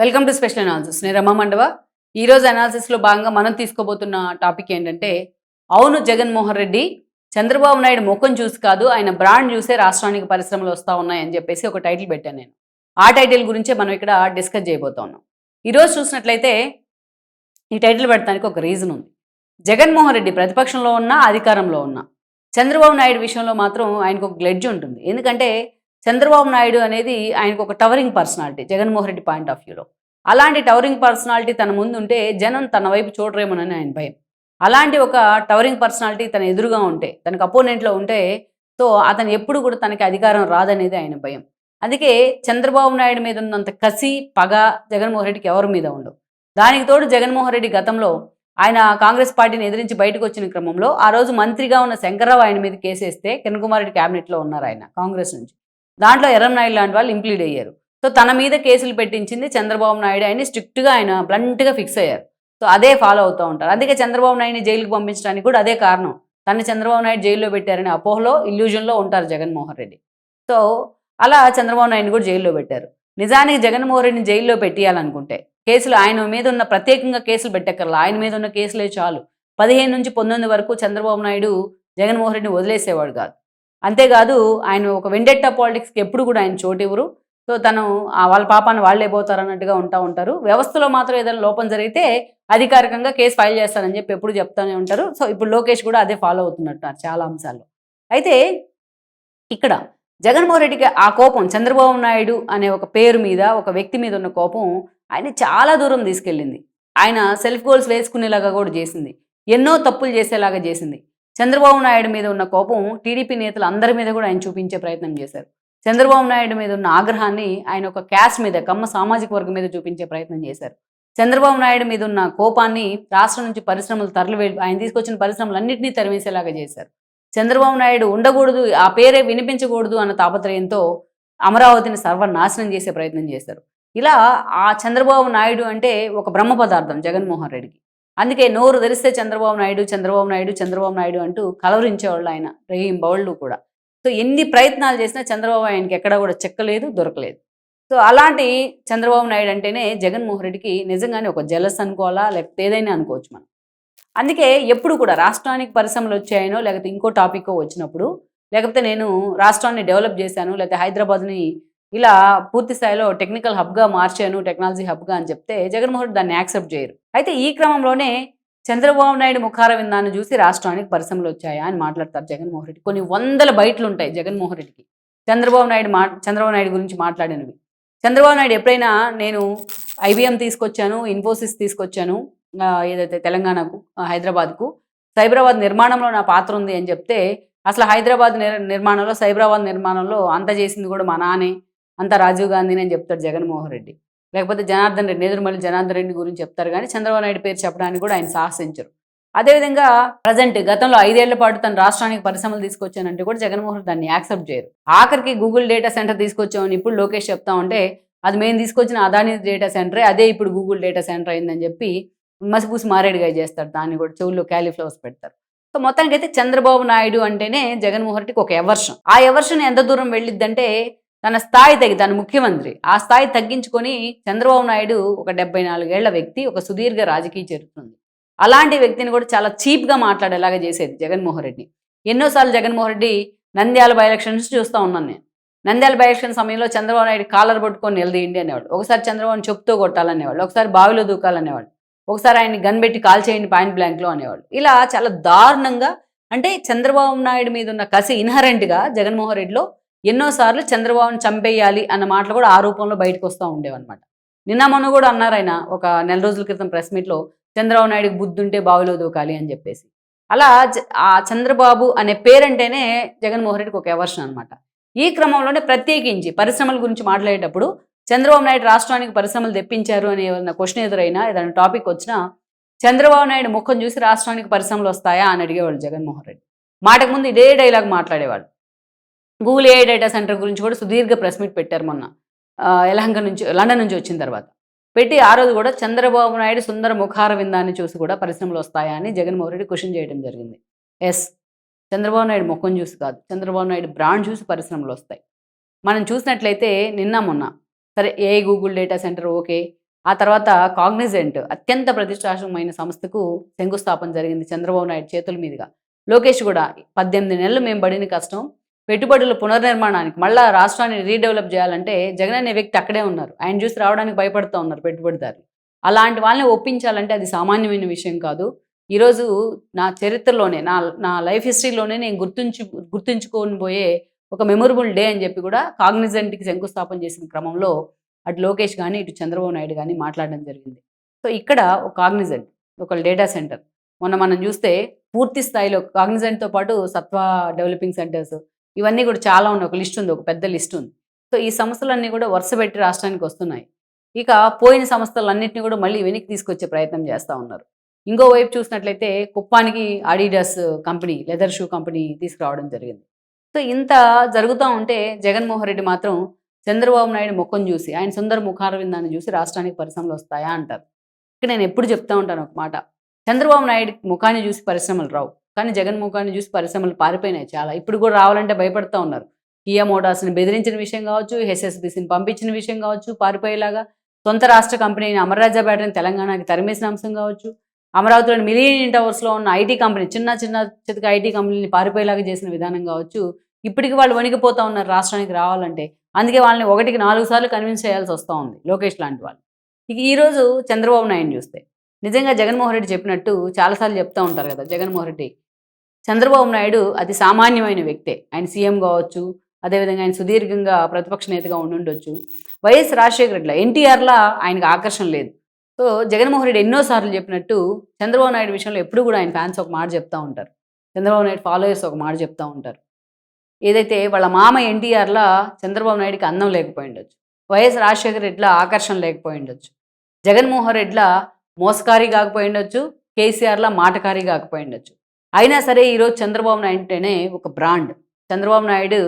Welcome to special analysis. నేను రమా మండవ. ఈరోజు అనాలిసిస్లో భాగంగా మనం తీసుకోబోతున్న టాపిక్ ఏంటంటే అవును జగన్మోహన్ రెడ్డి చంద్రబాబు నాయుడు ముఖం చూసి కాదు ఆయన బ్రాండ్ చూసే రాష్ట్రానికి పరిశ్రమలు వస్తూ ఉన్నాయని చెప్పేసి ఒక టైటిల్ పెట్టాను నేను. ఆ టైటిల్ గురించే మనం ఇక్కడ డిస్కస్ చేయబోతా ఉన్నాం. ఈరోజు చూసినట్లయితే ఈ టైటిల్ పెట్టడానికి ఒక రీజన్ ఉంది. జగన్మోహన్ రెడ్డి ప్రతిపక్షంలో ఉన్నా అధికారంలో ఉన్నా చంద్రబాబు నాయుడు విషయంలో మాత్రం ఆయనకు ఒక గ్లెడ్జ్ ఉంటుంది. ఎందుకంటే చంద్రబాబు నాయుడు అనేది ఆయనకు ఒక towering personality Jaganmohan Reddy point of వ్యూలో. అలాంటి టవరింగ్ పర్సనాలిటీ తన ముందు ఉంటే జనం తన వైపు చూడరేమోనని ఆయన భయం. అలాంటి ఒక టవరింగ్ పర్సనాలిటీ తన ఎదురుగా ఉంటే తనకు అపోనెంట్లో ఉంటే సో అతను ఎప్పుడు కూడా తనకి అధికారం రాదనేది ఆయన భయం. అందుకే చంద్రబాబు నాయుడు మీద ఉన్నంత కసి పగ జగన్మోహన్ రెడ్డికి ఎవరి మీద ఉండవు. దానికి తోడు జగన్మోహన్ రెడ్డి గతంలో ఆయన కాంగ్రెస్ పార్టీని ఎదిరించి బయటకు వచ్చిన క్రమంలో ఆ రోజు మంత్రిగా ఉన్న శంకర్రావు ఆయన మీద కేసేస్తే కిరణ్ కుమార్ రెడ్డి క్యాబినెట్లో ఉన్నారు ఆయన కాంగ్రెస్ నుంచి. దాంట్లో ఎర్రంనాయుడు లాంటి వాళ్ళు ఇంప్లీడ్ అయ్యారు. సో తన మీద కేసులు పెట్టించింది చంద్రబాబు నాయుడు. ఆయన స్ట్రిక్ట్గా ఆయన బ్లంట్గా ఫిక్స్ అయ్యారు. సో అదే ఫాలో అవుతూ ఉంటారు. అందుకే చంద్రబాబు నాయుడిని జైలుకి పంపించడానికి కూడా అదే కారణం. తను చంద్రబాబు నాయుడు జైల్లో పెట్టారనే అపోహలో ఇల్యూజన్లో ఉంటారు జగన్మోహన్ రెడ్డి. సో అలా చంద్రబాబు నాయుడిని కూడా జైల్లో పెట్టారు. నిజానికి జగన్మోహన్ రెడ్డిని జైల్లో పెట్టేయాలనుకుంటే కేసులు ఆయన మీద ఉన్న ప్రత్యేకంగా కేసులు పెట్టక్కర్లా. ఆయన మీద ఉన్న కేసులే చాలు. పదిహేను నుంచి పంతొమ్మిది వరకు చంద్రబాబు నాయుడు జగన్మోహన్ రెడ్డిని వదిలేసేవాడు కాదు. అంతేకాదు ఆయన ఒక వెండెట్టా పాలిటిక్స్కి ఎప్పుడు కూడా ఆయన చోటు ఇవ్వరు. సో తను ఆ వాళ్ళ పాపాన్ని వాళ్ళే పోతారు అన్నట్టుగా ఉంటా ఉంటారు. వ్యవస్థలో మాత్రం ఏదైనా లోపం జరిగితే అధికారికంగా కేసు ఫైల్ చేస్తానని చెప్పి ఎప్పుడు చెప్తానే ఉంటారు. సో ఇప్పుడు లోకేష్ కూడా అదే ఫాలో అవుతున్నట్టున్నారు చాలా అంశాల్లో. అయితే ఇక్కడ జగన్మోహన్ రెడ్డికి ఆ కోపం చంద్రబాబు నాయుడు అనే ఒక పేరు మీద ఒక వ్యక్తి మీద ఉన్న కోపం ఆయన చాలా దూరం తీసుకెళ్ళింది. ఆయన సెల్ఫ్ గోల్స్ వేసుకునేలాగా కూడా చేసింది. ఎన్నో తప్పులు చేసేలాగా చేసింది. చంద్రబాబు నాయుడు మీద ఉన్న కోపం టీడీపీ నేతలు అందరి మీద కూడా ఆయన చూపించే ప్రయత్నం చేశారు. చంద్రబాబు నాయుడు మీద ఉన్న ఆగ్రహాన్ని ఆయన ఒక క్యాస్ట్ మీద కమ్మ సామాజిక వర్గం మీద చూపించే ప్రయత్నం చేశారు. చంద్రబాబు నాయుడు మీద ఉన్న కోపాన్ని రాష్ట్రం నుంచి పరిశ్రమలు తరలి ఆయన తీసుకొచ్చిన పరిశ్రమలన్నింటినీ తరివేసేలాగా చేశారు. చంద్రబాబు నాయుడు ఉండకూడదు ఆ పేరే వినిపించకూడదు అన్న తాపత్రయంతో అమరావతిని సర్వనాశనం చేసే ప్రయత్నం చేశారు. ఇలా ఆ చంద్రబాబు నాయుడు అంటే ఒక బ్రహ్మ పదార్థం జగన్మోహన్ రెడ్డికి. అందుకే నోరు తెరిస్తే చంద్రబాబు నాయుడు చంద్రబాబు నాయుడు చంద్రబాబు నాయుడు అంటూ కలవరించేవాళ్ళు ఆయన రహీం బౌళ్ళు కూడా. సో ఎన్ని ప్రయత్నాలు చేసినా చంద్రబాబు ఆయనకి ఎక్కడా కూడా చెక్కలేదు దొరకలేదు. సో అలాంటి చంద్రబాబు నాయుడు అంటేనే జగన్మోహన్ రెడ్డికి నిజంగానే ఒక జలస్ అనుకోవాలా లేకపోతే ఏదైనా అనుకోవచ్చు మనం. అందుకే ఎప్పుడు కూడా రాష్ట్రానికి పరిశ్రమలు వచ్చాయనో లేకపోతే ఇంకో టాపిక్ వచ్చినప్పుడు లేకపోతే నేను రాష్ట్రాన్ని డెవలప్ చేశాను లేకపోతే హైదరాబాద్ని ఇలా పూర్తి స్థాయిలో టెక్నికల్ హబ్గా మార్చాను టెక్నాలజీ హబ్గా అని చెప్తే జగన్మోహన్ దాన్ని యాక్సెప్ట్ చేయరు. అయితే ఈ క్రమంలోనే చంద్రబాబు నాయుడు ముఖార విందాన్ని చూసి రాష్ట్రానికి పరిశ్రమలు వచ్చాయా అని మాట్లాడతారు జగన్మోహన్ రెడ్డి. కొన్ని వందల బయటలు ఉంటాయి జగన్మోహన్ రెడ్డికి. చంద్రబాబు నాయుడు మా చంద్రబాబు నాయుడు గురించి మాట్లాడినవి. చంద్రబాబు నాయుడు ఎప్పుడైనా నేను ఐబిఎం తీసుకొచ్చాను ఇన్ఫోసిస్ తీసుకొచ్చాను ఏదైతే తెలంగాణకు హైదరాబాద్కు సైబరాబాద్ నిర్మాణంలో నా పాత్ర ఉంది అని చెప్తే అసలు హైదరాబాద్ నిర్ నిర్మాణంలో సైబరాబాద్ నిర్మాణంలో అంత చేసింది కూడా మా నానే అంతా రాజీవ్ గాంధీని అని చెప్తాడు జగన్మోహన్ రెడ్డి. లేకపోతే జనార్దన్ రెడ్డి ఎదురుమల్లి జనార్దన్ రెడ్డి గురించి చెప్తారు కానీ చంద్రబాబు నాయుడు పేరు చెప్పడానికి కూడా ఆయన సాహసించరు. అదేవిధంగా ప్రజెంట్ గతంలో ఐదేళ్ళ పాటు తన రాష్ట్రానికి పరిశ్రమలు తీసుకొచ్చానంటే కూడా జగన్మోహన్ దాన్ని యాక్సెప్ట్ చేయరు. ఆఖరికి గూగుల్ డేటా సెంటర్ తీసుకొచ్చామని ఇప్పుడు లోకేష్ చెప్తా ఉంటే అది మేము తీసుకొచ్చిన అదాని డేటా సెంటరే అదే ఇప్పుడు గూగుల్ డేటా సెంటర్ అయిందని చెప్పి మసిపూసి మారేడుగా చేస్తారు. దాన్ని కూడా చెవుల్లో క్యాలీఫ్లవర్స్ పెడతారు. సో మొత్తానికి అయితే చంద్రబాబు నాయుడు అంటేనే జగన్మోహన్ రెడ్డికి ఒక ఎవర్షన్. ఆ ఎవర్షన్ ఎంత దూరం వెళ్ళిద్దంటే తన స్థాయి తగ్గి తన ముఖ్యమంత్రి. ఆ స్థాయి తగ్గించుకొని చంద్రబాబు నాయుడు ఒక డెబ్బై నాలుగేళ్ళ వ్యక్తి ఒక సుదీర్ఘ రాజకీయ చరిత్రఉంది అలాంటి వ్యక్తిని కూడా చాలా చీప్గా మాట్లాడేలాగా చేసేది జగన్మోహన్ రెడ్డి. ఎన్నోసార్లు జగన్మోహన్ రెడ్డి నంద్యాల బై ఎలక్షన్స్ చూస్తూ ఉన్నాను నేను. నంద్యాల బై ఎలక్షన్ సమయంలో చంద్రబాబు నాయుడు కాలర్ పట్టుకొని నిలదీయండి అనేవాడు ఒకసారి చంద్రబాబుని చెప్తూ కొట్టాలనేవాడు. ఒకసారి బావిలో దూకాలనేవాడు. ఒకసారి ఆయన్ని గన్ పెట్టి కాల్ చేయండి పాయింట్ బ్లాంక్లో అనేవాడు. ఇలా చాలా దారుణంగా అంటే చంద్రబాబు నాయుడు మీద ఉన్న కసి ఇన్హరెంట్గా జగన్మోహన్ రెడ్డిలో ఎన్నోసార్లు చంద్రబాబును చంపేయాలి అన్న మాటలు కూడా ఆ రూపంలో బయటకు వస్తూ ఉండేవన్నమాట. నిన్న మొన్న కూడా అన్నారు ఆయన ఒక నెల రోజుల క్రితం ప్రెస్ మీట్లో చంద్రబాబు నాయుడుకి బుద్ధుంటే బావిలో దూకాలి అని చెప్పేసి. అలా ఆ చంద్రబాబు అనే పేరంటేనే జగన్మోహన్ రెడ్డికి ఒక ఎవర్షన్ అనమాట ఈ క్రమంలోనే ప్రత్యేకించి పరిశ్రమల గురించి మాట్లాడేటప్పుడు చంద్రబాబు నాయుడు రాష్ట్రానికి పరిశ్రమలు తెప్పించారు అని ఏదైనా క్వశ్చన్ ఎదురైనా ఏదైనా టాపిక్ వచ్చినా చంద్రబాబు నాయుడు ముఖం చూసి రాష్ట్రానికి పరిశ్రమలు వస్తాయా అని అడిగేవాడు జగన్మోహన్ రెడ్డి. మాటకు ముందు ఇదే డైలాగ్ మాట్లాడేవాడు గూగుల్ ఏ డేటా సెంటర్ గురించి కూడా సుదీర్ఘ ప్రెస్ మీట్ పెట్టారు మొన్న. యలహంక నుంచి లండన్ నుంచి వచ్చిన తర్వాత. పెట్టి ఆ రోజు కూడా చంద్రబాబు నాయుడు సుందర ముఖార విందాన్ని చూసి కూడా పరిశ్రమలు వస్తాయా అని జగన్మోహన్ రెడ్డి క్వశ్చన్ చేయడం జరిగింది. ఎస్. చంద్రబాబు నాయుడు ముఖం చూసి కాదు. చంద్రబాబు నాయుడు బ్రాండ్ చూసి పరిశ్రమలు వస్తాయి. మనం చూసినట్లయితే నిన్న మొన్న. సరే a Google data centre okay. ఆ తర్వాత కాగ్నిజెంట్ అత్యంత ప్రతిష్టాత్మకమైన సంస్థకు శంకుస్థాపన జరిగింది చంద్రబాబు నాయుడు చేతుల మీదుగా. లోకేష్ కూడా పద్దెనిమిది నెలలు మేము పడిన కష్టం. పెట్టుబడుల పునర్నిర్మాణానికి మళ్ళా రాష్ట్రాన్ని రీడెవలప్ చేయాలంటే జగన్ అనే వ్యక్తి అక్కడే ఉన్నారు. ఆయన చూసి రావడానికి భయపడుతూ ఉన్నారు పెట్టుబడిదారులు. అలాంటి వాళ్ళని ఒప్పించాలంటే అది సామాన్యమైన విషయం కాదు. ఈరోజు నా చరిత్రలోనే నా నా లైఫ్ హిస్టరీలోనే నేను గుర్తుంచు గుర్తుంచుకొని పోయే ఒక మెమొరబుల్ డే అని చెప్పి కూడా కాగ్నిజెంట్కి శంకుస్థాపన చేసిన క్రమంలో అటు లోకేష్ కానీ ఇటు చంద్రబాబు నాయుడు కానీ మాట్లాడడం జరిగింది. సో ఇక్కడ ఒక కాగ్నిజెంట్ ఒక డేటా సెంటర్. మొన్న మనం చూస్తే పూర్తి స్థాయిలో కాగ్నిజెంట్తో పాటు సత్వ డెవలపింగ్ సెంటర్స్ ఇవన్నీ కూడా చాలా ఉన్నాయి. ఒక లిస్ట్ ఉంది ఒక పెద్ద లిస్ట్ ఉంది. సో ఈ సంస్థలన్నీ కూడా వరుస పెట్టి రాష్ట్రానికి వస్తున్నాయి. ఇక పోయిన సంస్థలన్నింటినీ కూడా మళ్ళీ వెనక్కి తీసుకొచ్చే ప్రయత్నం చేస్తూ ఉన్నారు. ఇంకోవైపు చూసినట్లయితే కుప్పానికి Adidas company leather shoe company తీసుకురావడం జరిగింది. సో ఇంత జరుగుతూ ఉంటే జగన్మోహన్ రెడ్డి మాత్రం చంద్రబాబు నాయుడు ముఖం చూసి ఆయన సుందర ముఖారవిందాన్ని చూసి రాష్ట్రానికి పరిశ్రమలు వస్తాయా అంటారు. ఇక్కడ నేను ఎప్పుడు చెప్తా ఉంటాను ఒక మాట. చంద్రబాబు నాయుడు ముఖాన్ని చూసి పరిశ్రమలు రావు. కానీ జగన్ ముఖాన్ని చూసి పరిశ్రమలు పారిపోయినాయి చాలా. ఇప్పుడు కూడా రావాలంటే భయపడతా ఉన్నారు. కియా మోటార్స్ని బెదిరించిన విషయం కావచ్చు హెచ్ఎస్బిసిని పంపించిన విషయం కావచ్చు పారిపోయేలాగా సొంత రాష్ట్ర కంపెనీని అమర్రాజా బ్యాటరీని తెలంగాణకి తరిమేసిన అంశం కావచ్చు అమరావతిలోని మిలియన్ టవర్స్లో ఉన్న ఐటీ కంపెనీ చిన్న చిన్న చితక ఐటీ కంపెనీని పారిపోయేలాగా చేసిన విధానం కావచ్చు ఇప్పటికి వాళ్ళు వణికిపోతా ఉన్నారు రాష్ట్రానికి రావాలంటే. అందుకే వాళ్ళని ఒకటికి నాలుగు సార్లు కన్విన్స్ చేయాల్సి వస్తూ ఉంది లోకేష్ లాంటి వాళ్ళు. ఇక ఈరోజు చంద్రబాబు నాయుడు చూస్తే నిజంగా జగన్మోహన్ రెడ్డి చెప్పినట్టు చాలాసార్లు చెప్తూ ఉంటారు కదా జగన్మోహన్ రెడ్డి. చంద్రబాబు నాయుడు అతి సామాన్యమైన వ్యక్తే. ఆయన సీఎం కావచ్చు అదేవిధంగా ఆయన సుదీర్ఘంగా ప్రతిపక్ష నేతగా ఉండుండొచ్చు. వైఎస్ రాజశేఖర రెడ్డిలో ఎన్టీఆర్లా ఆయనకు ఆకర్షణ లేదు. సో జగన్మోహన్ రెడ్డి ఎన్నోసార్లు చెప్పినట్టు చంద్రబాబు నాయుడు విషయంలో ఎప్పుడు కూడా ఆయన ఫ్యాన్స్ ఒక మాట చెప్తూ ఉంటారు. చంద్రబాబు నాయుడు ఫాలోయర్స్ ఒక మాట చెప్తూ ఉంటారు. ఏదైతే వాళ్ళ మామ ఎన్టీఆర్లా చంద్రబాబు నాయుడికి అందం లేకపోయి ఉండొచ్చు. వైఎస్ రాజశేఖర రెడ్డిలో ఆకర్షణ లేకపోయి ఉండొచ్చు. జగన్మోహన్ రెడ్డిలా మోసకారి కాకపోయి ఉండొచ్చు కేసీఆర్లా మాటకారి కాకపోయి ఉండొచ్చు. అయినా సరే ఈరోజు చంద్రబాబు నాయుడు అంటేనే ఒక బ్రాండ్. చంద్రబాబు నాయుడు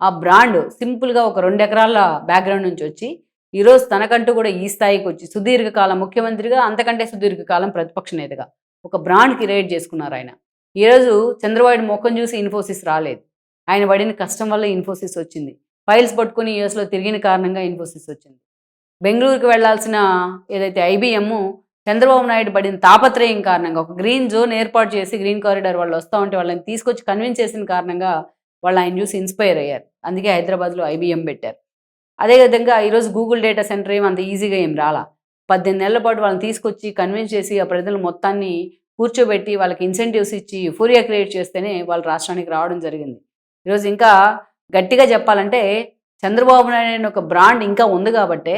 ఆ బ్రాండ్ సింపుల్గా ఒక రెండు ఎకరాల బ్యాక్గ్రౌండ్ నుంచి వచ్చి ఈరోజు తనకంటూ కూడా ఈ స్థాయికి వచ్చి సుదీర్ఘకాలం ముఖ్యమంత్రిగా అంతకంటే సుదీర్ఘకాలం ప్రతిపక్ష నేతగా ఒక బ్రాండ్ క్రియేట్ చేసుకున్నారు ఆయన. ఈరోజు చంద్రబాబు ముఖం చూసి ఇన్ఫోసిస్ రాలేదు. ఆయన పడిన కష్టం వల్ల ఇన్ఫోసిస్ వచ్చింది. ఫైల్స్ పట్టుకుని యూఎస్లో తిరిగిన కారణంగా ఇన్ఫోసిస్ వచ్చింది. బెంగళూరుకి వెళ్ళాల్సిన ఏదైతే ఐబీఎం చంద్రబాబు నాయుడు పడిన తాపత్రయం కారణంగా ఒక గ్రీన్ జోన్ ఏర్పాటు చేసి గ్రీన్ కారిడార్ వాళ్ళు వస్తూ ఉంటే వాళ్ళని తీసుకొచ్చి కన్విన్స్ చేసిన కారణంగా వాళ్ళు ఆయన చూసి ఇన్స్పైర్ అయ్యారు. అందుకే హైదరాబాద్లో ఐబీఎం పెట్టారు. అదేవిధంగా ఈరోజు గూగుల్ డేటా సెంటర్ ఏం అంత ఈజీగా ఏం రాలా. పద్దెనిమిది నెలల పాటు వాళ్ళని తీసుకొచ్చి కన్విన్స్ చేసి ఆ ప్రజలు మొత్తాన్ని కూర్చోబెట్టి వాళ్ళకి ఇన్సెంటివ్స్ ఇచ్చి ఫోరియా క్రియేట్ చేస్తేనే వాళ్ళు రాష్ట్రానికి రావడం జరిగింది. ఈరోజు ఇంకా గట్టిగా చెప్పాలంటే చంద్రబాబు నాయుడు అనే ఒక బ్రాండ్ ఇంకా ఉంది కాబట్టే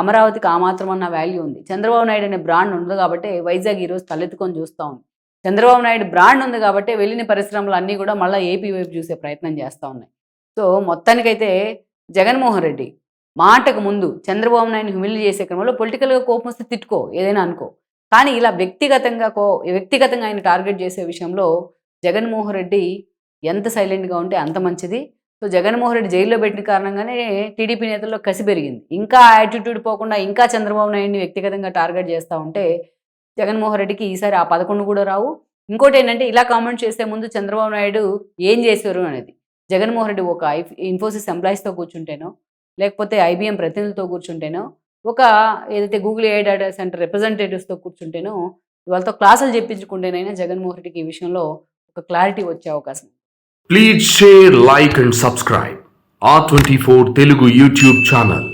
అమరావతికి ఆ మాత్రం అన్న వాల్యూ ఉంది. చంద్రబాబు నాయుడు అనే బ్రాండ్ ఉంది కాబట్టి వైజాగ్ ఈరోజు తలెత్తుకొని చూస్తూ ఉంది. చంద్రబాబు నాయుడు బ్రాండ్ ఉంది కాబట్టి వెళ్ళిన పరిశ్రమలు అన్నీ కూడా మళ్ళీ ఏపీ వైపు చూసే ప్రయత్నం చేస్తూ ఉన్నాయి. సో మొత్తానికైతే జగన్మోహన్ రెడ్డి మాటకు ముందు చంద్రబాబు నాయుడు హ్యూమిల్ చేసే క్రమంలో పొలిటికల్గా కోపం వస్తే తిట్టుకో ఏదైనా అనుకో. కానీ ఇలా వ్యక్తిగతంగా కో వ్యక్తిగతంగా ఆయన టార్గెట్ చేసే విషయంలో జగన్మోహన్ రెడ్డి ఎంత సైలెంట్గా ఉంటే అంత మంచిది. సో జగన్మోహన్ రెడ్డి జైల్లో పెట్టిన కారణంగానే టీడీపీ నేతల్లో కసి పెరిగింది. ఇంకా యాటిట్యూడ్ పోకుండా ఇంకా చంద్రబాబు నాయుడిని వ్యక్తిగతంగా టార్గెట్ చేస్తూ ఉంటే జగన్మోహన్ రెడ్డికి ఈసారి ఆ పదకొండు కూడా రావు. ఇంకోటి ఏంటంటే ఇలా కామెంట్ చేసే ముందు చంద్రబాబు నాయుడు ఏం చేశారు అనేది. జగన్మోహన్ రెడ్డి ఒక ఇన్ఫోసిస్ ఎంప్లాయీస్తో కూర్చుంటేనో లేకపోతే ఐబీఎం ప్రతినిధులతో కూర్చుంటేనో ఒక ఏదైతే గూగుల్ ఏ డేటా సెంటర్ రిప్రజెంటేటివ్స్తో కూర్చుంటేనో వాళ్ళతో క్లాసులు చెప్పించుకుంటేనైనా జగన్మోహన్ రెడ్డికి ఈ విషయంలో ఒక క్లారిటీ వచ్చే అవకాశం ఉంది. Please share, like, and subscribe. R24 Telugu YouTube channel.